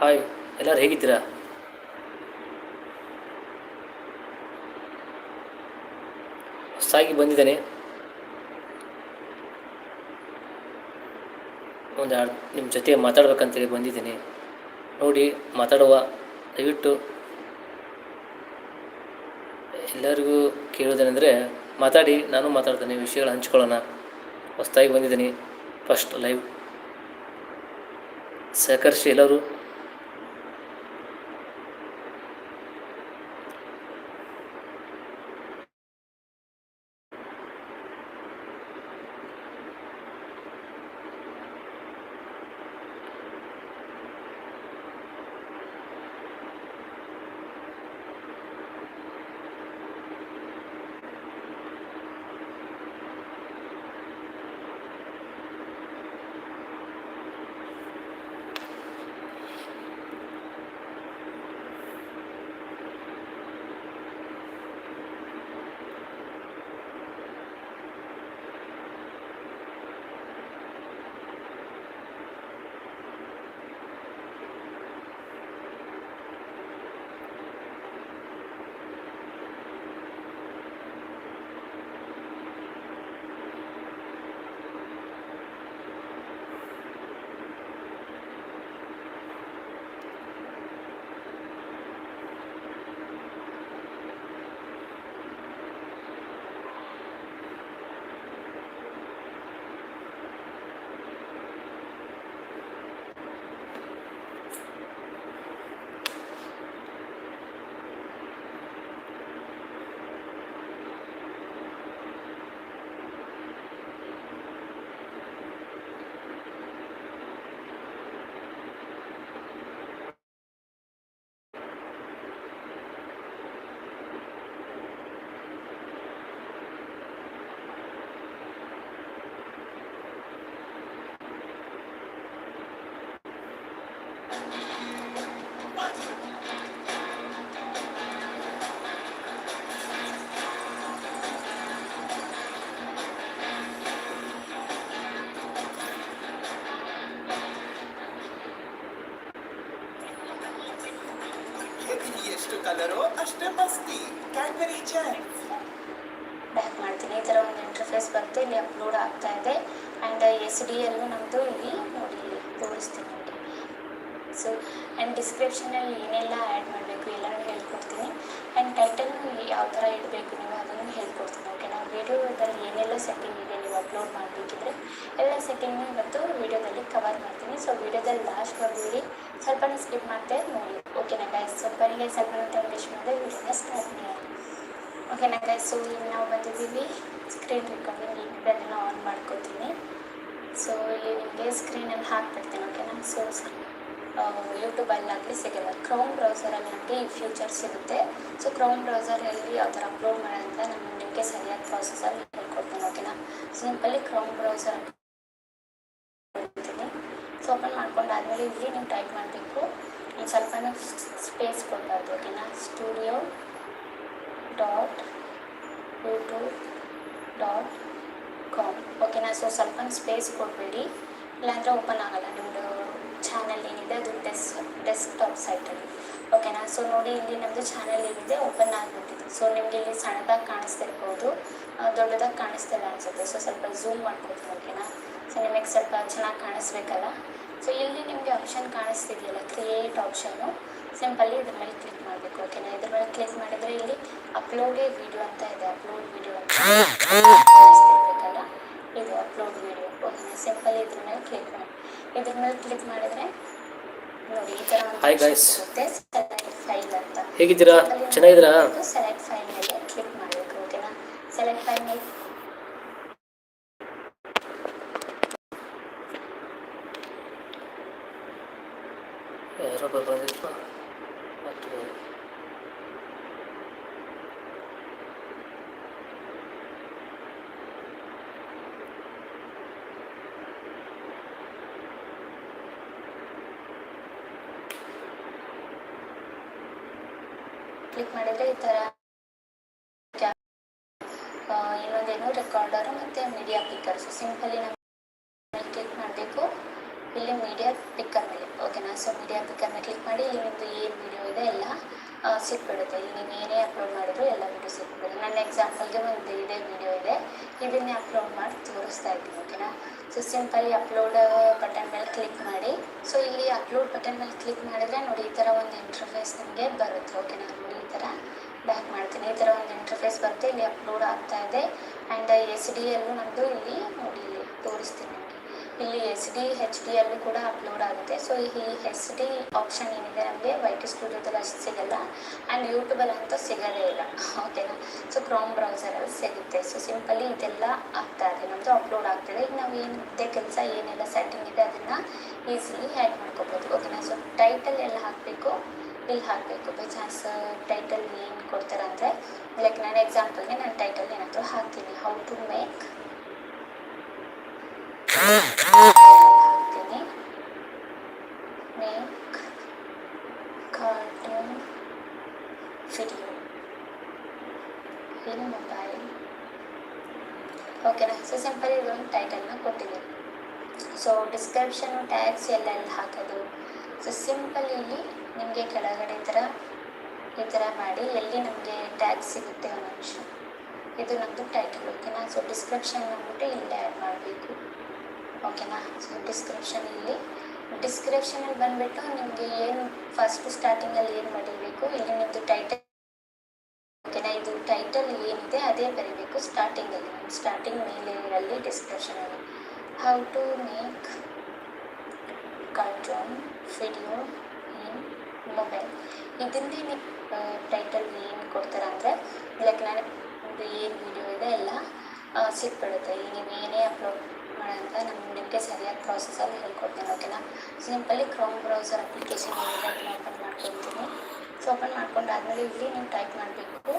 Hi, ಎಲ್ಲರೂ ಹೇಗಿದ್ದೀರಾ? ಹೊಸದಾಗಿ ಬಂದಿದ್ದಾನೆ. ಒಂದು ನಿಮ್ಮ ಜೊತೆ ಮಾತಾಡ್ಬೇಕಂತೇಳಿ ಬಂದಿದ್ದೀನಿ. ನೋಡಿ, ಮಾತಾಡುವ, ದಯವಿಟ್ಟು. ಎಲ್ಲರಿಗೂ ಕೇಳೋದೇನೆಂದರೆ ಮಾತಾಡಿ, ನಾನು ಮಾತಾಡ್ತೇನೆ, ವಿಷಯಗಳು ಹಂಚ್ಕೊಳ್ಳೋಣ. ಹೊಸದಾಗಿ ಬಂದಿದ್ದೀನಿ, ಫಸ್ಟ್ ಲೈವ್. ಸಹಕರಿಸಿ ಎಲ್ಲರೂ. ಅಷ್ಟೇ ಮಸ್ತಿ ಬ್ಯಾಕ್ ಮಾಡ್ತೀನಿ. ಈ ಥರ ಒಂದು ಇಂಟರ್ಫೇಸ್ ಬರುತ್ತೆ ಇಲ್ಲಿ ಅಪ್ಲೋಡ್ ಆಗ್ತಾ ಇದೆ. ಆ್ಯಂಡ್ ಎಸ್ ಡಿ ಎಲ್ಲೂ ನಮ್ಮದು ಇಲ್ಲಿ ನೋಡಿ, ತೋರಿಸ್ತೀನಿ ನೋಡಿ. ಸೊ ಆ್ಯಂಡ್ ಡಿಸ್ಕ್ರಿಪ್ಷನಲ್ಲಿ ಏನೆಲ್ಲ ಆ್ಯಡ್ ಮಾಡಬೇಕು ಎಲ್ಲನೂ ಹೇಳ್ಕೊಡ್ತೀನಿ. ಆ್ಯಂಡ್ ಟೈಟಲ್ ಯಾವ ಥರ ಇಡಬೇಕು ನೀವು ಅದನ್ನು ಹೇಳ್ಕೊಡ್ತೀನಿ ಓಕೆ ನಾವು ವೀಡಿಯೋದಲ್ಲಿ ಏನೆಲ್ಲ ಸೆಟ್ಟಿಂಗ್ ಇದೆ ನೀವು ಅಪ್ಲೋಡ್ ಮಾಡಬೇಕಿದ್ರೆ, ಎಲ್ಲ ಸೆಟ್ಟಿಂಗ್ನು ಇವತ್ತು ವೀಡಿಯೋದಲ್ಲಿ ಕವರ್ ಮಾಡ್ತೀನಿ. ಸೊ ವೀಡಿಯೋದಲ್ಲಿ ಲಾಸ್ಟ್ವರೆಗೂ ಇಡಿ ಸ್ವಲ್ಪನೇ ಸ್ಕಿಪ್ ಮಾಡ್ತೇವೆ ನೋಡಿ. ಓಕೆನಾ ಗೈಸ್ ಸ್ವಲ್ಪನಿಗೆ ಸ್ವಲ್ಪ ಅಂತ ವಿಶ್ ಮಾಡಿದೆ ವೀಡಿಯೋನ ಸ್ಟಾರ್ಟ್ ಮಾಡಿ ಓಕೆನಾ ಗೈಸ್ ಸೊ ಈಗ ನಾವು ಬಂದಿದ್ದೀವಿ ಸ್ಕ್ರೀನ್ ಇಟ್ಕೊಂಡು ಅದನ್ನು ಆನ್ ಮಾಡ್ಕೋತೀನಿ ಸೊ ಇಲ್ಲಿ ನಿಮಗೆ ಸ್ಕ್ರೀನಲ್ಲಿ ಹಾಕ್ಬಿಡ್ತೀನಿ ಓಕೆನಾ ಸೊ ಯೂಟ್ಯೂಬಲ್ಲಿ ಆಗಲಿ ಸಿಗಲ್ಲ ಕ್ರೌನ್ ಬ್ರೌಸರಲ್ಲಿ ನಮಗೆ ಈ ಫ್ಯೂಚರ್ ಸಿಗುತ್ತೆ ಸೊ ಕ್ರೌನ್ ಬ್ರೌಸರಲ್ಲಿ ಯಾವ ಥರ ಅಪ್ಲೋಡ್ ಮಾಡೋದಂತ ನಾನು ನಿಮಗೆ ಸರಿಯಾದ ಪ್ರಾಸೆಸಲ್ಲಿ ಹೇಳ್ಕೊಡ್ತೀನಿ ಓಕೆನಾ ಸೊ ನಿಮ್ಮಲ್ಲಿ ಕ್ರೌನ್ ಬ್ರೌಸರ್ ಸೊ ಓಪನ್ ಮಾಡ್ಕೊಂಡಾದ್ಮೇಲೆ ಇಲ್ಲಿ ನೀವು ಟೈಪ್ ಮಾಡಬೇಕು ಒಂದು ಸ್ವಲ್ಪ ಸ್ಪೇಸ್ ಕೊಡಬಾರ್ದು ಓಕೆನಾ studio dot YouTube dot com ಓಕೆನಾ ಸೊ ಸ್ವಲ್ಪ ಸ್ಪೇಸ್ ಕೊಡಬೇಡಿ. ಇಲ್ಲಾಂದರೆ ಓಪನ್ ಆಗಲ್ಲ. ನಿಮ್ಮದು ಚಾನಲ್ ಏನಿದೆ, ಅದು ಡೆಸ್ ಡೆಸ್ಕ್ಟಾಪ್ ಸೈಟಲ್ಲಿ ಓಕೆನಾ ಸೊ ನೋಡಿ, ಇಲ್ಲಿ ನಮ್ಮದು ಚಾನಲ್ ಏನಿದೆ ಓಪನ್ ಆಗಿಬಿಟ್ಟಿದೆ. ಸೊ ನಿಮಗೆ ಇಲ್ಲಿ ಸಣ್ಣದಾಗಿ ಕಾಣಿಸ್ತಿರ್ಬೋದು. ದೊಡ್ಡದಾಗಿ ಕಾಣಿಸ್ತಿಲ್ಲ ಅನಿಸುತ್ತೆ. ಸೊ ಸ್ವಲ್ಪ ಝೂಮ್ ಮಾಡ್ಕೊತೀನಿ ಓಕೆನಾ ಸೊ ನಿಮಗೆ ಸ್ವಲ್ಪ ಚೆನ್ನಾಗಿ ಕಾಣಿಸ್ಬೇಕಲ್ಲ? ಸೊ ಇಲ್ಲಿ ನಿಮಗೆ ಆಪ್ಷನ್ ಕಾಣಿಸ್ತಿದೆಯಲ್ಲ ಕ್ರಿಯೇಟ್ ಆಪ್ಷನ್ನು ಸಿಂಪಲ್ಲಿ ಇದ್ರ ಮೇಲೆ ಕ್ಲಿಕ್ ಮಾಡಬೇಕು ಓಕೆನಾ ಇದ್ರ ಮೇಲೆ ಕ್ಲಿಕ್ ಮಾಡಿದರೆ ಇಲ್ಲಿ ಅಪ್ಲೋಡ್ ವಿಡಿಯೋ ಅಂತ ಇದೆ ಅಪ್ಲೋಡ್ ವಿಡಿಯೋ ಅಂತ ಕಾಣಿಸ್ತಿರ್ಬೇಕಲ್ಲ? ಇದು ಅಪ್ಲೋಡ್ ವಿಡಿಯೋ ಓಕೆನಾ ಸಿಂಪಲ್ ಇದ್ರ ಮೇಲೆ ಕ್ಲಿಕ್ ಮಾಡಿ ಇದ್ರ ಮೇಲೆ ಕ್ಲಿಕ್ ಮಾಡಿದರೆ ನೋಡಿ ಈ ಥರ ಒಂದು. ಸಿಗುತ್ತೆ ಸೆಲೆಕ್ಟ್ ಫೈಲ್ ಅಂತ. ಹೇಗಿದ್ದೀರಾ? ಚೆನ್ನಾಗಿದ್ದೀರಾ? ಸೆಲೆಕ್ಟ್ ಫೈಲ್ ಮೇಲೆ ಕ್ಲಿಕ್ ಮಾಡಬೇಕು ಓಕೆನಾ ಸೆಲೆಕ್ಟ್ ಫೈಲ್ ಮೇಲೆ ಯಾರೋ ಬಂದಿದ್ರು. ಮತ್ತು ಕ್ಲಿಕ್ ಮಾಡಿದ್ರೆ ಈ ತರ ಇನ್ನೊಂದೇನು ರೆಕಾರ್ಡರು ಮತ್ತೆ ಮೀಡಿಯಾ ಪಿಕ್ಕರ್ಸ್ ಸಿಂಪಲಿ ನಾವು ಕ್ಲಿಕ್ ಮಾಡಬೇಕು. ಇಲ್ಲಿ ಮೀಡಿಯಾ ಪಿಕ್ಕರ್ ಮೇಲೆ ಓಕೆನಾ ಸೊ ಮೀಡಿಯಾ ಪಿಕ್ಕರ್ನ ಕ್ಲಿಕ್ ಮಾಡಿ ಇಲ್ಲಿ ನಿಮ್ಮದು ಏನು ವಿಡಿಯೋ ಇದೆ, ಎಲ್ಲ ಸಿಕ್ಬಿಡುತ್ತೆ. ಇಲ್ಲಿ ನೀವು ಏನೇ ಅಪ್ಲೋಡ್ ಮಾಡಿದ್ರು ಎಲ್ಲ ವೀಡಿಯೋ ಸಿಕ್ಬಿಡುತ್ತೆ. ನನ್ನ ಎಕ್ಸಾಂಪಲ್ಗೆ ಒಂದು ಇದೇ ವಿಡಿಯೋ ಇದೆ. ಇದನ್ನೇ ಅಪ್ಲೋಡ್ ಮಾಡಿ ತೋರಿಸ್ತಾ ಇದ್ದೀನಿ ಓಕೆನಾ ಸೊ ಸಿಂಪಲಿ ಅಪ್ಲೋಡ್ ಬಟನ್ ಮೇಲೆ ಕ್ಲಿಕ್ ಮಾಡಿ. ಸೊ ಇಲ್ಲಿ ಅಪ್ಲೋಡ್ ಬಟನ್ ಮೇಲೆ ಕ್ಲಿಕ್ ಮಾಡಿದ್ರೆ ನೋಡಿ, ಈ ಥರ ಒಂದು ಇಂಟರ್ಫೇಸ್ ನಿಮಗೆ ಬರುತ್ತೆ ಓಕೆನಾ ನೋಡಿ, ಈ ಥರ ಬ್ಯಾಕ್ ಮಾಡ್ತೀನಿ. ಈ ಥರ ಒಂದು ಇಂಟರ್ಫೇಸ್ ಬರುತ್ತೆ. ಇಲ್ಲಿ ಅಪ್ಲೋಡ್ ಆಗ್ತಾ ಇದೆ. ಆ್ಯಂಡ್ ಎಸ್ ಡಿ ಎಲ್ಲೂ ನಮ್ಮದು ಇಲ್ಲಿ ನೋಡಿ ತೋರಿಸ್ತೀನಿ ಇಲ್ಲಿ ಎಸ್ ಡಿ ಹೆಚ್ ಡಿ ಅಲ್ಲೂ ಕೂಡ ಅಪ್ಲೋಡ್ ಆಗುತ್ತೆ. ಸೊ ಈ ಎಸ್ ಡಿ ಆಪ್ಷನ್ ಏನಿದೆ, ನಮಗೆ ವೈಟ್ ಸ್ಟುಡಿಯೋದಲ್ಲಿ ಅಷ್ಟು ಸಿಗಲ್ಲ. ಆ್ಯಂಡ್ ಯೂಟ್ಯೂಬಲ್ಲಿ ಅಂತೂ ಸಿಗೋದೇ ಇಲ್ಲ. ಓಕೆನಾ ಸೊ ಕ್ರೋಮ್ ಬ್ರೌಸರಲ್ಲಿ ಸಿಗುತ್ತೆ. ಸೊ ಸಿಂಪಲಿ ಇದೆಲ್ಲ ಆಗ್ತಾ ಇದೆ. ನಮ್ಮದು ಅಪ್ಲೋಡ್ ಆಗ್ತಿದೆ ಈಗ ನಾವು ಏನು ಮತ್ತೆ ಕೆಲಸ, ಏನೆಲ್ಲ ಸೆಟ್ಟಿಂಗ್ ಇದೆ ಅದನ್ನು ಈಸಿಲಿ ಆ್ಯಡ್ ಮಾಡ್ಕೋಬೋದು. ಓಕೆನಾ ಸೊ ಟೈಟಲ್ ಎಲ್ಲ ಹಾಕಬೇಕು. ಇಲ್ಲಿ ಹಾಕಬೇಕು. ಬೈ ಚಾನ್ಸ್ ಟೈಟಲ್ ಏನು ಕೊಡ್ತಾರೆ ಅಂದರೆ ಲೈಕ್ ನಾನು ಎಕ್ಸಾಂಪಲ್ಗೆ ನಾನು ಟೈಟಲ್ ಏನಾದರೂ ಹಾಕ್ತೀನಿ. ಹೌ ಟು ಮೇಕ್ ಹಾಕ್ತೀನಿ make cartoon video in mobile ಓಕೆನಾ ಸೊ ಸಿಂಪಲ್ ಇದೊಂದು ಟೈಟಲ್ನ ಕೊಟ್ಟಿದ್ದೀನಿ ಸೊ ಡಿಸ್ಕ್ರಿಪ್ಷನು ಟ್ಯಾಗ್ಸ್ ಎಲ್ಲ ಎಲ್ಲ ಹಾಕೋದು ಸೊ ಸಿಂಪಲ್ ಇಲ್ಲಿ ನಿಮಗೆ ಕೆಳಗಡೆ ಈ ಥರ ಈ ಥರ ಮಾಡಿ, ಎಲ್ಲಿ ನಮಗೆ ಟ್ಯಾಗ್ ಸಿಗುತ್ತೆ ಒಂದು ಇದು ನಮ್ಮದು ಟೈಟಲ್ ಓಕೆನಾ ಸೊ ಡಿಸ್ಕ್ರಿಪ್ಷನ್ ಅಂದ್ಬಿಟ್ಟು ಇಲ್ಲೇ ಆ್ಯಡ್ ಮಾಡಬೇಕು. ಓಕೆನಾ ಸೊ ಡಿಸ್ಕ್ರಿಪ್ಷನ್ ಇಲ್ಲಿ. ಡಿಸ್ಕ್ರಿಪ್ಷನಲ್ಲಿ ಬಂದುಬಿಟ್ಟು ನಿಮಗೆ ಏನು ಫಸ್ಟ್ ಸ್ಟಾರ್ಟಿಂಗಲ್ಲಿ ಏನು ಬರೀಬೇಕು, ಇಲ್ಲಿ ನಿಮ್ಮದು ಟೈಟಲ್ ಓಕೆನಾ ಇದು ಟೈಟಲ್ ಏನಿದೆ, ಅದೇ ಬರೀಬೇಕು ಸ್ಟಾರ್ಟಿಂಗಲ್ಲಿ ಸ್ಟಾರ್ಟಿಂಗ್ ಮೇಲೆ ಅಲ್ಲಿ ಡಿಸ್ಕ್ರಿಪ್ಷನಲ್ಲಿ how to make cartoon video in mobile ನೀವು ಟೈಟಲ್ ಏನು ಕೊಡ್ತಾರೆ ಅಂದರೆ ಲೈಕ್ ನಾನು ಏನು ವಿಡಿಯೋ ಇದೆ ಎಲ್ಲ ಸಿಕ್ಬಿಡುತ್ತೆ. ಈಗ ನೀವು ಏನೇ ಅಪ್ಲೋಡ್ ಮಾಡೋಂತ ನಾನು ನಿಮಗೆ ಸರಿಯಾದ ಪ್ರಾಸೆಸಲ್ಲಿ ಹೇಳ್ಕೊಡ್ತೀನಿ ಓಕೆನಾ simply Chrome browser application open ಮಾಡ್ಕೊತೀನಿ. ಸೊ ಓಪನ್ ಮಾಡ್ಕೊಂಡಾದ್ಮೇಲೆ ಇಲ್ಲಿ ನೀವು ಟೈಪ್ ಮಾಡಬೇಕು.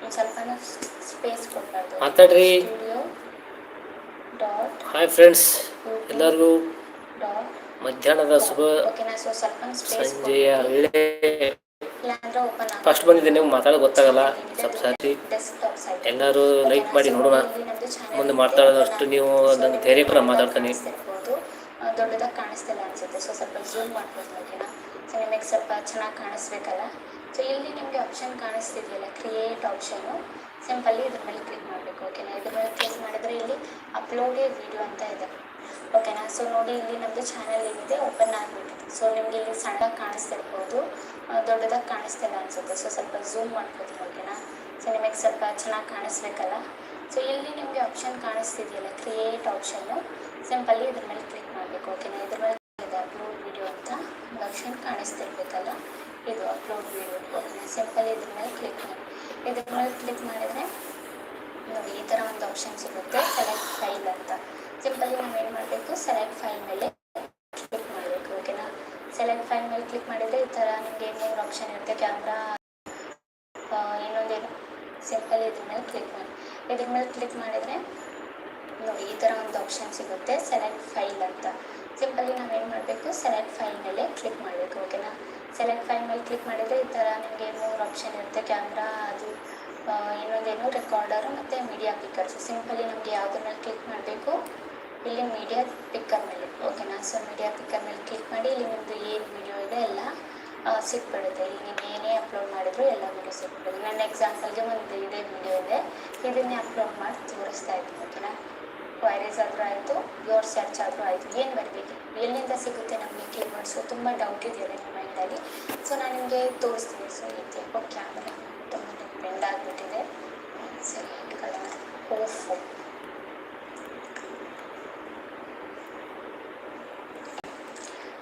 ಒಂದು ಸ್ವಲ್ಪ ಸ್ಪೇಸ್ ಕೊಡಬಾರ್ದು. ಮಾತಾಡ್ರಿ. ಸ್ಟುಡಿಯೋ ಡಾಟ್ ಹಾಯ್ ಫ್ರೆಂಡ್ಸ್ ಎಲ್ಲರಿಗೂ ಡಾಟ್ ಮಧ್ಯಾಹ್ನದ ಶುಭ ಓಕೆನಾ ಸೊ ಸ್ವಲ್ಪ ಸ್ಪೇಸ್ ಸಂಜೆಯ ವೇಳೆ. ಫಸ್ಟ್ ಬಂದಿದ್ದೆ ನೀವು ಮಾತಾಡೋದು ಗೊತ್ತಾಗಲ್ಲ. ಸ್ವಲ್ಪ ಸಾರಿ ಎಲ್ಲರೂ ಲೈಕ್ ಮಾಡಿ ನೋಡೋಣ. ಮುಂದೆ ಮಾತಾಡೋದಷ್ಟು ನೀವು ಅದನ್ನು ಧೈರ್ಯ ಕೂಡ ಮಾತಾಡ್ತೀನಿ. ದೊಡ್ಡದಾಗಿ ಕಾಣಿಸ್ತಿಲ್ಲ ಅನ್ಸುತ್ತೆ. ಸೊ ಸ್ವಲ್ಪ ಝೂಮ್ ಮಾಡ್ಬೋದು ಓಕೆನಾ ಸೊ ನಿಮಗೆ ಸ್ವಲ್ಪ ಚೆನ್ನಾಗಿ ಕಾಣಿಸ್ಬೇಕಲ್ಲ? ಸೊ ಇಲ್ಲಿ ನಿಮಗೆ ಆಪ್ಷನ್ ಕಾಣಿಸ್ತಿದೆಯಲ್ಲ ಕ್ರಿಯೇಟ್ ಆಪ್ಷನು ಸಿಂಪಲ್ಲಿ ಇದ್ರ ಮೇಲೆ ಕ್ಲಿಕ್ ಮಾಡಬೇಕು ಓಕೆನಾ ಇದ್ರ ಮೇಲೆ ಕ್ಲಿಕ್ ಮಾಡಿದ್ರೆ ಇಲ್ಲಿ ಅಪ್ಲೋಡ್ ಎ ವಿಡಿಯೋ ಅಂತ ಇದೆ. ಓಕೆನಾ ಸೊ ನೋಡಿ ಇಲ್ಲಿ ನಮ್ಮದು ಚಾನಲ್ ಏನಿದೆ ಓಪನ್ ಆಗಿಬಿಟ್ಟಿದೆ ಸೊ ನಿಮಗೆ ಇಲ್ಲಿ ಸಣ್ಣದಾಗಿ ಕಾಣಿಸ್ತಿರ್ಬೋದು. ದೊಡ್ಡದಾಗಿ ಕಾಣಿಸ್ತಿಲ್ಲ ಅನ್ಸುತ್ತೆ. ಸೊ ಸ್ವಲ್ಪ ಝೂಮ್ ಮಾಡ್ಕೋತೀನಿ, ಓಕೆನಾ? ಸೊ ನಿಮಗೆ ಸ್ವಲ್ಪ ಚೆನ್ನಾಗಿ ಕಾಣಿಸ್ಬೇಕಲ್ಲ? ಸೊ ಇಲ್ಲಿ ನಿಮಗೆ ಆಪ್ಷನ್ ಕಾಣಿಸ್ತಿದೆಯಲ್ಲ ಕ್ರಿಯೇಟ್ ಆಪ್ಷನ್ನು ಸಿಂಪಲ್ಲಿ ಇದ್ರ ಮೇಲೆ ಕ್ಲಿಕ್ ಮಾಡಬೇಕು, ಓಕೆನಾ? ಇದ್ರ ಮೇಲೆ ಇದೆ ಅಪ್ಲೋಡ್ ವಿಡಿಯೋ ಅಂತ ಒಂದು ಆಪ್ಷನ್ ಕಾಣಿಸ್ತಿರ್ಬೇಕಲ್ಲ? ಇದು ಅಪ್ಲೋಡ್ ವಿಡಿಯೋ ಓಕೆನಾ? ಸಿಂಪಲ್ಲಿ ಇದ್ರ ಮೇಲೆ ಕ್ಲಿಕ್ ಮಾಡಿ. ಇದ್ರ ಮೇಲೆ ಕ್ಲಿಕ್ ಮಾಡಿದರೆ ನೋಡಿ, ಈ ಥರ ಒಂದು ಆಪ್ಷನ್ ಸಿಗುತ್ತೆ ಸೆಲೆಕ್ಟ್ ಫೈಲ್ ಅಂತ. ಸಿಂಪಲ್ಲಿ ನಾವು ಏನು ಮಾಡಬೇಕು? ಸೆಲೆಕ್ಟ್ ಫೈಲ್ ಮೇಲೆ ಸೆಲೆಕ್ಟ್ ಫೈಲ್ ಮೇಲೆ ಕ್ಲಿಕ್ ಮಾಡಿದರೆ ಈ ಥರ ನಿಮಗೆ ಮೂರು ಆಪ್ಷನ್ ಇರುತ್ತೆ ಕ್ಯಾಮ್ರಾ ಇನ್ನೊಂದೇನು ಸಿಂಪಲ್ ಇದ್ರ ಮೇಲೆ ಕ್ಲಿಕ್ ಮಾಡಿ. ಇದ್ರ ಮೇಲೆ ಕ್ಲಿಕ್ ಮಾಡಿದರೆ ನೋಡಿ, ಈ ಥರ ಒಂದು ಆಪ್ಷನ್ ಸಿಗುತ್ತೆ ಸೆಲೆಕ್ಟ್ ಫೈಲ್ ಅಂತ. ಸಿಂಪಲಿ ನಾವೇನು ಮಾಡಬೇಕು ಸೆಲೆಕ್ಟ್ ಫೈಲ್ ಮೇಲೆ ಕ್ಲಿಕ್ ಮಾಡಬೇಕು ಓಕೆನಾ ಸೆಲೆಕ್ಟ್ ಫೈಲ್ ಮೇಲೆ ಕ್ಲಿಕ್ ಮಾಡಿದರೆ ಈ ಥರ ನಿಮಗೆ ಮೂರು ಆಪ್ಷನ್ ಇರುತ್ತೆ ಕ್ಯಾಮ್ರಾ ಅದು ಇನ್ನೊಂದೇನು ರೆಕಾರ್ಡರು ಮತ್ತು ಮೀಡಿಯಾ ಪಿಕರ್ಸು ಸಿಂಪಲ್ಲಿ ಸಿಂಪಲಿ ನಮಗೆ ಯಾವುದ್ರ ಮೇಲೆ ಕ್ಲಿಕ್ ಮಾಡಬೇಕು ಇಲ್ಲಿ ಮೀಡಿಯಾ ಪಿಕ್ಕರ್ ಮೇಲೆ ಓಕೆನಾ ಸೊ ಮೀಡಿಯಾ ಪಿಕ್ಕರ್ ಮೇಲೆ ಕ್ಲಿಕ್ ಮಾಡಿ, ಇಲ್ಲಿ ನಿಮ್ಮದು ಏನು ವಿಡಿಯೋ ಇದೆ ಎಲ್ಲ ಸಿಕ್ಬಿಡುತ್ತೆ ಇಲ್ಲಿ ನೀವು ಏನೇ ಅಪ್ಲೋಡ್ ಮಾಡಿದ್ರು ಎಲ್ಲ ವಿಡಿಯೋ ಸಿಕ್ಬಿಡುತ್ತೆ ನನ್ನ ಎಕ್ಸಾಂಪಲ್ಗೆ ಒಂದು ಇದೇ ವಿಡಿಯೋ ಇದೆ. ಇದನ್ನೇ ಅಪ್ಲೋಡ್ ಮಾಡಿ ತೋರಿಸ್ತಾ ಇದ್ದೀನಿ ಓಕೆನಾ ಕ್ವೈರೀಸ್ ಆದರೂ ಆಯಿತು ಯೋರ್ ಸರ್ಚ್ ಆದರೂ ಆಯಿತು, ಏನು ಬರಬೇಕು? ಎಲ್ಲಿಂದ ಸಿಗುತ್ತೆ ನಮಗೆ ಕೀವರ್ಡ್ಸು ತುಂಬ ಡೌಟ್ ಇದೆಯಲ್ಲ ನಿಮ್ಮ ಮೈಂಡಲ್ಲಿ ಸೊ ನಾನು ನಿಮಗೆ ತೋರಿಸ್ತೀನಿ ಸೊ ಇದೆ ಓಕೆ ಕ್ಯಾಮ್ರಾ ತುಂಬ ಬೆಂಡ್ ಆಗಿಬಿಟ್ಟಿದೆ. ಸರಿ ಇಟ್ಕೊಳ್ಳೋಣ ಓಫೋ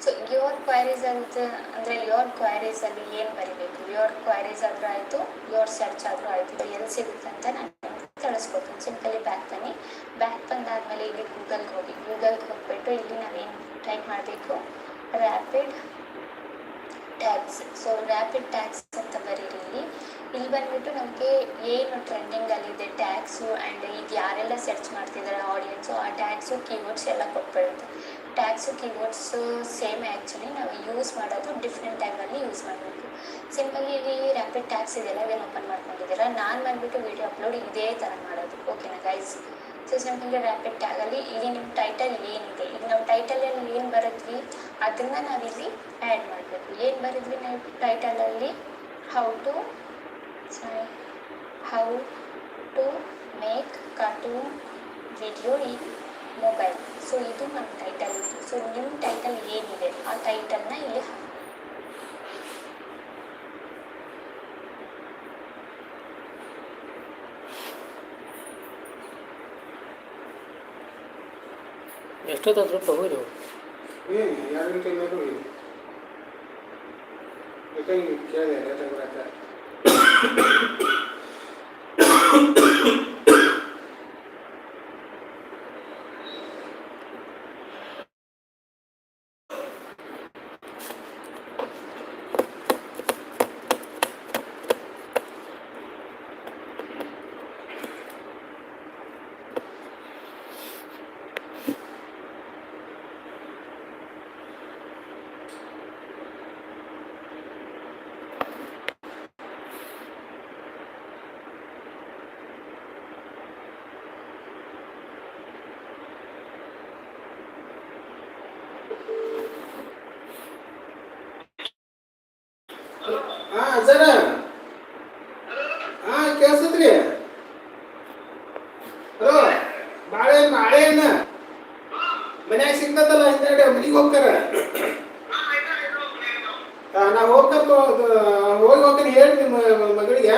ಸೊ ಯೋರ್ ಕ್ವೈರೀಸ್ ಅಂತ ಅಂದರೆ ಯೋರ್ ಕ್ವೈರೀಸಲ್ಲಿ ಏನು ಬರೀಬೇಕು? ಯೋರ್ ಕ್ವೈರೀಸ್ ಆದರೂ ಆಯಿತು ಯೋರ್ ಸರ್ಚ್ ಆದರೂ ಆಯಿತು, ಇದು ಎಲ್ಲಿ ಸಿಗುತ್ತೆ ಅಂತ ನಾನು ತಳಿಸ್ಕೊತೀನಿ ಸಿಂಪಲಿ ಬ್ಯಾಕ್ ಬನ್ನಿ. ಬ್ಯಾಕ್ ಬಂದಾದಮೇಲೆ ಇಲ್ಲಿ ಗೂಗಲ್ಗೆ ಹೋಗಿ. ಗೂಗಲ್ಗೆ ಹೋಗ್ಬಿಟ್ಟು ಇಲ್ಲಿ ನಾವೇನು ಟೈಪ್ ಮಾಡಬೇಕು? Rapid tags so rapid tags ಅಂತ ಬರೀರಿ ಇಲ್ಲಿ. ಇಲ್ಲಿ ಬಂದ್ಬಿಟ್ಟು ನಮಗೆ ಏನು ಟ್ರೆಂಡಿಂಗಲ್ಲಿದೆ ಟ್ಯಾಗ್ಸು ಆ್ಯಂಡ್ ಈಗ ಯಾರೆಲ್ಲ ಸರ್ಚ್ ಮಾಡ್ತಿದ್ದಾರೆ ಆಡಿಯನ್ಸು ಆ ಟ್ಯಾಗ್ಸು ಕೀವರ್ಡ್ಸ್ ಎಲ್ಲ ಕೊಟ್ಬಿಡುತ್ತೆ. ಟ್ಯಾಗ್ಸು ಕೀವರ್ಡ್ಸು ಸೇಮ್ ಆ್ಯಕ್ಚುಲಿ ನಾವು ಯೂಸ್ ಮಾಡೋದು ಡಿಫ್ರೆಂಟ್ ಟೈಮಲ್ಲಿ ಯೂಸ್ ಮಾಡಬೇಕು. ಸಿಂಪಲಿ ಇಲ್ಲಿ ರ್ಯಾಪಿಡ್ ಟ್ಯಾಗ್ಸ್ ಇದೆಲ್ಲ ಇದನ್ನು ಓಪನ್ ಮಾಡ್ಕೊಂಡಿದ್ದೀರ? ನಾನು ಬಂದ್ಬಿಟ್ಟು ವೀಡಿಯೋ ಅಪ್ಲೋಡ್ ಇದೇ ಥರ ಮಾಡೋದು. ಓಕೆನಾ ಗೈಸ್ ಸೊ ಸಿಂಪಲ್ ರ್ಯಾಪಿಡ್ ಟ್ಯಾಗಲ್ಲಿ ಇಲ್ಲಿ ನಿಮ್ಮ ಟೈಟಲ್ ಏನಿದೆ? ಈಗ ನಾವು ಟೈಟಲಲ್ಲಿ ಏನು ಬರೆದ್ವಿ? ಅದನ್ನು ನಾವಿಲ್ಲಿ ಆ್ಯಡ್ ಮಾಡಬೇಕು. ಏನು ಬರೆದ್ವಿ ನಾವು ಟೈಟಲಲ್ಲಿ how to how to make cartoon video in mobile so ಇದು ನಮ್ಮ ಟೈಟಲ್ ಇತ್ತು ಸೊ ನಿಮ್ಮ ಟೈಟಲ್ ಏನಿದೆ ಆ ಟೈಟಲ್ನ ಇಲ್ಲಿ ಹಾಕಿ ಎಷ್ಟೊತ್ತಾದ್ರೂ ಹೋಗಿರು ಏನು ಎರಡು ಗಂಟೆ ಮೇಲೆ ಹೋಗಿ ಯಾಕಂಗೆ ಕೇಳಿದೆ Thank you. ಹಾಂ ನಾ ಹೋಗ್ಬೇಕು ಹೋಗಿ ಹೋಗ್ತೀನಿ ಹೇಳಿ ನಿಮ್ಮ ಮಗಳಿಗೆ.